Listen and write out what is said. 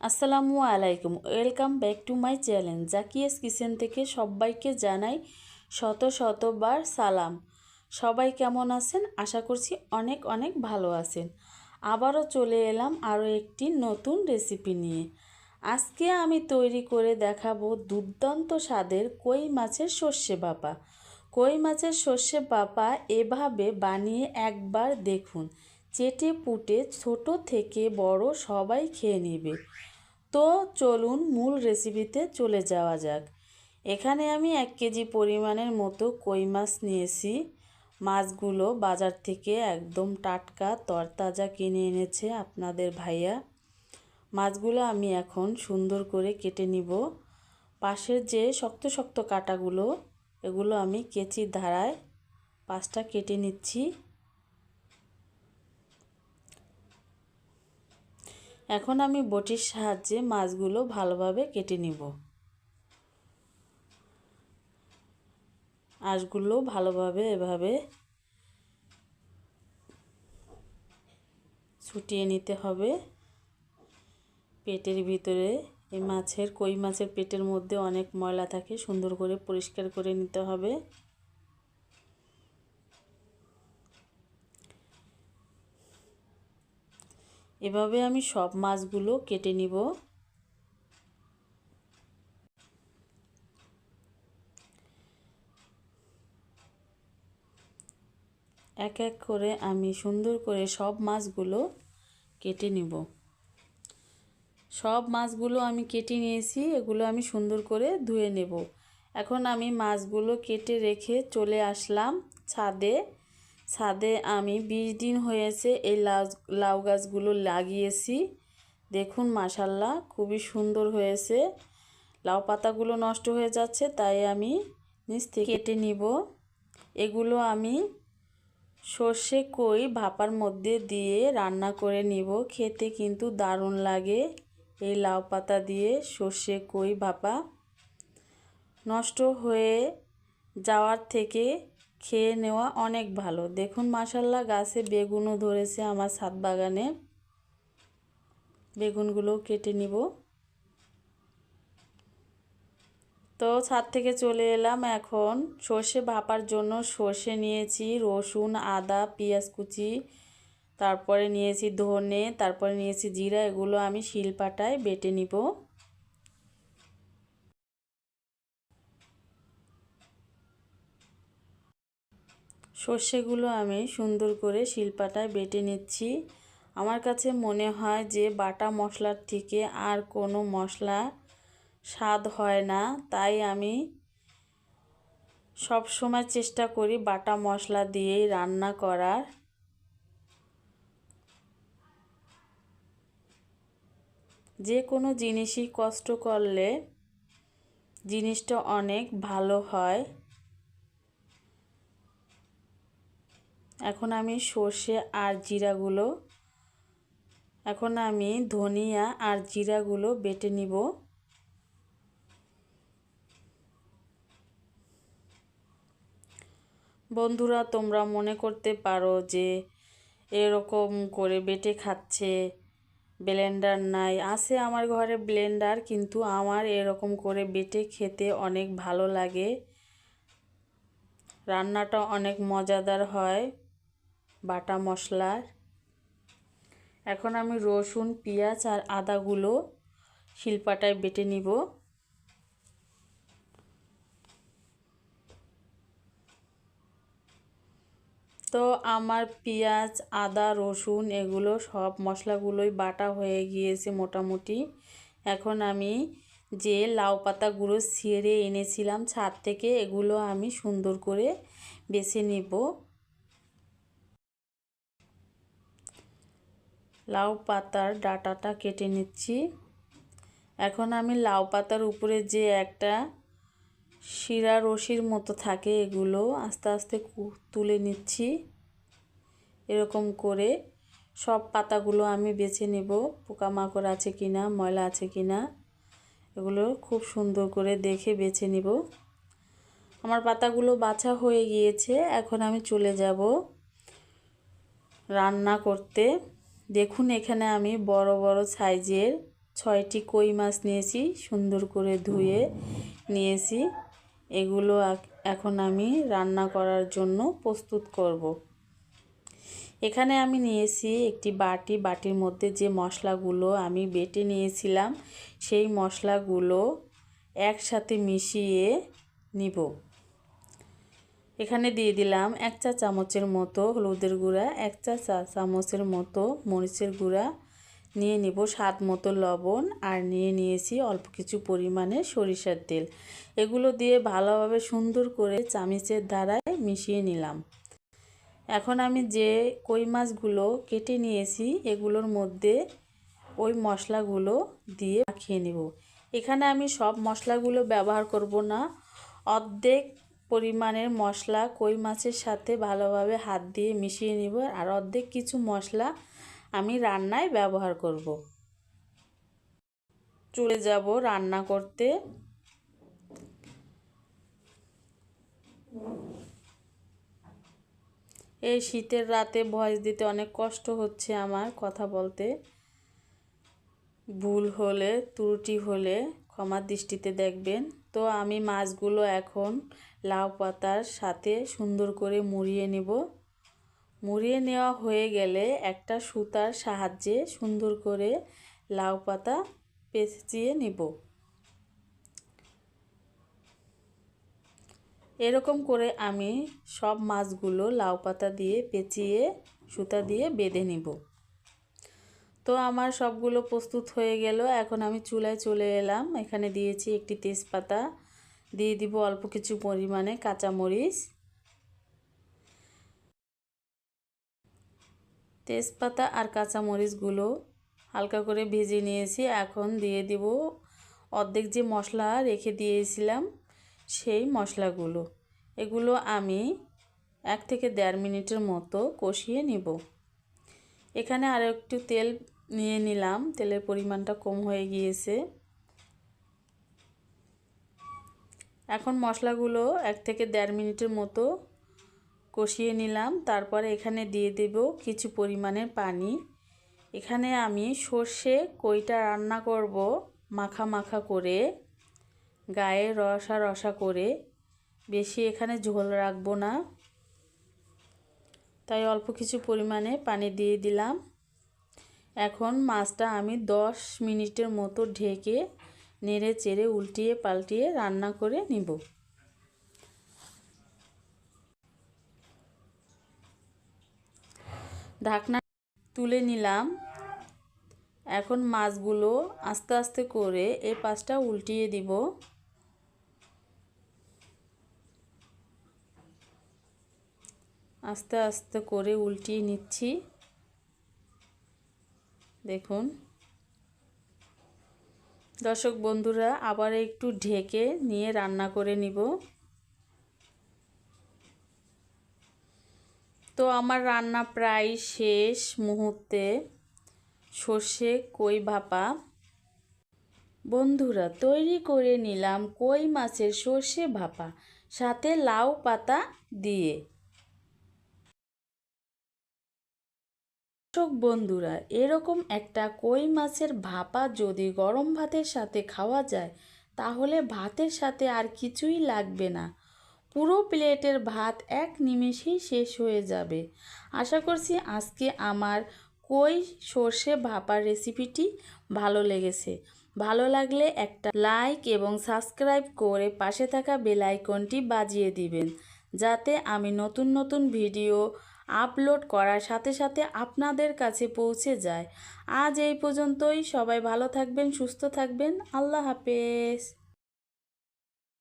আসসালামু আলাইকুম, welcome back to my channel. Zakia's kitchen থেকে সবাইকে জানাই শত শতবার সালাম। সবাই কেমন আছেন? আশা করছি অনেক অনেক ভালো আছেন। আবারও চলে এলাম আরও একটি নতুন রেসিপি নিয়ে। আজকে আমি তৈরি করে দেখাবো দুর্দান্ত স্বাদের কই মাছের সর্ষে বাপা। কই মাছের সর্ষে বাপা এভাবে বানিয়ে একবার দেখুন। চেটে পুটে ছোট থেকে বড় সবাই খেয়ে নেবে। তো চলুন মূল রেসিপিতে চলে যাওয়া যাক। এখানে আমি এক কেজি পরিমাণের মতো কই মাছ নিয়েছি। মাছগুলো বাজার থেকে একদম টাটকা, তরতাজা কিনে এনেছে আপনাদের ভাইয়া। মাছগুলো আমি এখন সুন্দর করে কেটে নিব। পাশের যে শক্ত শক্ত কাটাগুলো, এগুলো আমি কেচির ধারায় পাঁচটা কেটে নিচ্ছি। এখন আমি বটির সাহায্যে মাছগুলো ভালোভাবে কেটে নিব। আঁশগুলো ভালোভাবে এভাবে ছুটিয়ে নিতে হবে। পেটের ভিতরে এই মাছের, কই মাছের পেটের মধ্যে অনেক ময়লা থাকে, সুন্দর করে পরিষ্কার করে নিতে হবে। এভাবে আমি সব মাছগুলো কেটে নিব। এক এক করে আমি সুন্দর করে সব মাছগুলো কেটে নিব। সব মাছগুলো আমি কেটে নিয়েছি, এগুলো আমি সুন্দর করে ধুয়ে নেব। এখন আমি মাছগুলো কেটে রেখে চলে আসলাম ছাদে। ছাদে আমি বিশ দিন হয়েছে এই লাউ লাউ গাছগুলো লাগিয়েছি। দেখুন মাসাল্লাহ খুবই সুন্দর হয়েছে। লাউ পাতাগুলো নষ্ট হয়ে যাচ্ছে, তাই আমি নিচ থেকে কেটে নিব। এগুলো আমি সর্ষে, কই, ভাপার মধ্যে দিয়ে রান্না করে নিব। খেতে কিন্তু দারুণ লাগে এই লাউ পাতা দিয়ে সর্ষে, কই, ভাপা। নষ্ট হয়ে যাওয়ার থেকে খেয়ে নেওয়া অনেক ভালো। দেখুন মাসাল্লাহ গাছে বেগুনও ধরেছে আমার ছাদ বাগানে। বেগুনগুলো কেটে নিব। তো ছাদ থেকে চলে এলাম এখন। সর্ষে ভাপার জন্য সর্ষে নিয়েছি, রসুন, আদা, পেঁয়াজ কুচি, তারপরে নিয়েছি ধনে, তারপরে নিয়েছি জিরা, এগুলো আমি শিলপাটায় বেটে নিব। সর্ষেগুলো আমি সুন্দর করে শিলপাটায় বেটে নিচ্ছি। আমার কাছে মনে হয় যে বাটা মশলার থেকে আর কোনো মশলা স্বাদ হয় না, তাই আমি সব সময় চেষ্টা করি বাটা মশলা দিয়েই রান্না করার। যে কোনো জিনিসই কষ্ট করলে জিনিসটা অনেক ভালো হয়। এখন আমি সর্ষে আর জিরাগুলো, এখন আমি ধনিয়া আর জিরাগুলো বেটে নিব। বন্ধুরা, তোমরা মনে করতে পারো যে এরকম করে বেটে খাচ্ছে, ব্লেন্ডার নাই। আছে আমার ঘরে ব্লেন্ডার, কিন্তু আমার এরকম করে বেটে খেতে অনেক ভালো লাগে। রান্নাটা অনেক মজাদার হয়। বাটা মশলার এখন আমি রসুন, পেঁয়াজ আর আদাগুলো শিলপাটায় বেটে নিব। তো আমার পেঁয়াজ, আদা, রসুন এগুলো সব মশলাগুলোই বাটা হয়ে গিয়েছে মোটামুটি। এখন আমি যে লাউ পাতাগুলো ছিঁড়ে এনেছিলাম ছাদ থেকে এগুলো আমি সুন্দর করে বেছে নিব। লাউ পাতার ডাটাটা কেটে নিচ্ছি। এখন আমি লাউ পাতার উপরে যে একটা শিরা রশির মতো থাকে এগুলো আস্তে আস্তে তুলে নিচ্ছি। এরকম করে সব পাতাগুলো আমি বেছে নেব, পোকামাকড় আছে কি না ময়লা আছে কি না এগুলো খুব সুন্দর করে দেখে বেছে নিব। আমার পাতাগুলো বাছা হয়ে গিয়েছে, এখন আমি চলে যাব রান্না করতে। দেখুন, এখানে আমি বড় বড় সাইজের ছয়টি কই মাছ নিয়েছি, সুন্দর করে ধুয়ে নিয়েছি এগুলো এখন আমি রান্না করার জন্য প্রস্তুত করব। এখানে আমি নিয়েছি একটি বাটি, বাটির মধ্যে যে মশলাগুলো আমি বেটে নিয়েছিলাম, সেই মশলাগুলো একসাথে মিশিয়ে নিব এখানে দিয়ে দিলাম এক চা চামচের মতো হলুদের গুঁড়া, এক চা চা চামচের মতো মরিচের গুঁড়া। নিয়ে নিব স্বাদ মতো লবণ আর নিয়ে নিয়েছি অল্প কিছু পরিমাণে সরিষার তেল। এগুলো দিয়ে ভালোভাবে সুন্দর করে চামিচের দ্বারায় মিশিয়ে নিলাম। এখন আমি যে কই মাছগুলো কেটে নিয়েছি, এগুলোর মধ্যে ওই মশলাগুলো দিয়ে মাখিয়ে নেব। এখানে আমি সব মশলাগুলো ব্যবহার করব না। অর্ধেক পরিমাণের মশলা কই মাছের সাথে ভালোভাবে হাত দিয়ে মিশিয়ে নিব আর অর্ধেক কিছু মশলা আমি রান্নায় ব্যবহার করব। চলে যাব রান্না করতে। এই শীতের রাতে ভয়েস দিতে অনেক কষ্ট হচ্ছে আমার কথা বলতে। ভুল হলে, ত্রুটি হলে ক্ষমার দৃষ্টিতে দেখবেন। তো আমি মাছগুলো এখন লাউ পাতার সাথে সুন্দর করে মুড়িয়ে নেব। মুড়িয়ে নেওয়া হয়ে গেলে একটা সুতার সাহায্যে সুন্দর করে লাউ পাতা পেঁচিয়ে নেব। এরকম করে আমি সব মাছগুলো লাউ পাতা দিয়ে পেঁচিয়ে সুতা দিয়ে বেঁধে নিব। তো আমার সবগুলো প্রস্তুত হয়ে গেল। এখন আমি চুলায় চলে এলাম। এখানে দিয়েছি একটি তেজপাতা। দিয়ে দিব অল্প কিছু পরিমাণে কাঁচামরিচ। তেজপাতা আর কাঁচামরিচগুলো হালকা করে ভেজে নিয়েছি। এখন দিয়ে দিব অর্ধেক যে মশলা রেখে দিয়েছিলাম, সেই মশলাগুলো। এগুলো আমি এক থেকে দেড় মিনিটের মতো কষিয়ে নিব। এখানে আরও একটু তেল নিয়ে নিলাম। তেলের পরিমাণটা কম হয়ে গিয়েছে। এখন মশলাগুলো এক থেকে দেড় মিনিটের মতো কষিয়ে নিলাম। তারপরে এখানে দিয়ে দেব কিছু পরিমাণের পানি। এখানে আমি সর্ষে কইটা রান্না করব মাখা মাখা করে, গায়ে রসা রসা করে। বেশি এখানে ঝোল রাখব না। তাই অল্প কিছু পরিমাণে পানি দিয়ে দিলাম। এখন মাছটা আমি দশ মিনিটের মতো ঢেকে নেড়ে চেড়ে উল্টিয়ে পাল্টিয়ে রান্না করে নিব। ঢাকনা তুলে নিলাম। এখন মাছগুলো আস্তে আস্তে করে এই পাশটা উল্টিয়ে দিব। আস্তে আস্তে করে উল্টিয়ে নিচ্ছি। দেখুন। দর্শক বন্ধুরা, আবার একটু ঢেকে নিয়ে রান্না করে নিব। তো আমার রান্না প্রায় শেষ মুহূর্তে। সর্ষে, কই ভাপা। বন্ধুরা, তৈরি করে নিলাম কই মাছের সর্ষে ভাপা, সাথে লাউ পাতা দিয়ে। দর্শক বন্ধুরা, এরকম একটা কই মাছের ভাপা যদি গরম ভাতের সাথে খাওয়া যায়, তাহলে ভাতের সাথে আর কিছুই লাগবে না। পুরো প্লেটের ভাত এক নিমেষেই শেষ হয়ে যাবে। আশা করছি আজকে আমার কই সর্ষে ভাপার রেসিপিটি ভালো লেগেছে। ভালো লাগলে একটা লাইক এবং সাবস্ক্রাইব করে পাশে থাকা বেল আইকনটি বাজিয়ে দিবেন, যাতে আমি নতুন নতুন ভিডিও আপলোড করার সাথে সাথে আপনাদের কাছে পৌঁছে যায়। আজ এই পর্যন্তই। সবাই ভালো থাকবেন, সুস্থ থাকবেন। আল্লাহ হাফেজ।